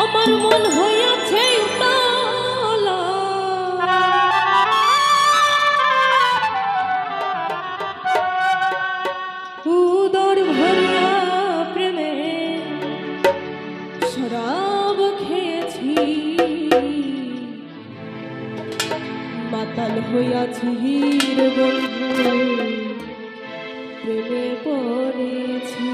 আমার মন হইয়াছে উদর ভরিয়া প্রেমে শরাব খেয়েছি। মাতাল হইয়াছি হির বন্ধু প্রেমে পড়েছি।